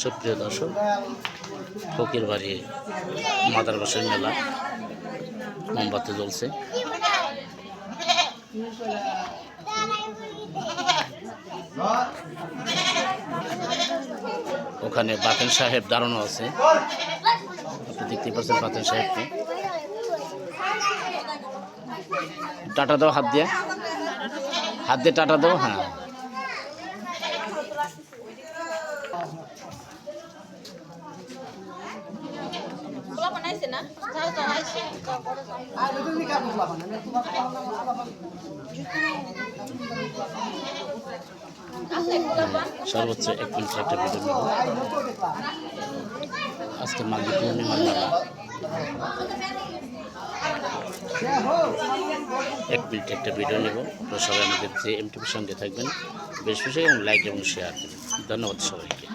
সুপ্রিয় দর্শক ফকির বাড়ি মাদার বাসের মেলা মোমবাতি জ্বলছে। ওখানে বাতেন সাহেব দাঁড়ানো আছে। আপনি দেখতে পাচ্ছেন বাতেন সাহেবকে। টাটা দাও হাত দিয়ে। হাত দিয়ে টাটা দাও হ্যাঁ। সর্বোচ্চ এক মিনিট একটা আজকে মাঘী পূর্ণিমার মেলা এক মিনিট একটা ভিডিও নেব। আপনারা সবাই আমাদের যে এমটিভির সঙ্গে থাকবেন, বেশ বেশি এবং লাইক এবং শেয়ার দেবেন ধন্যবাদ সবাইকে।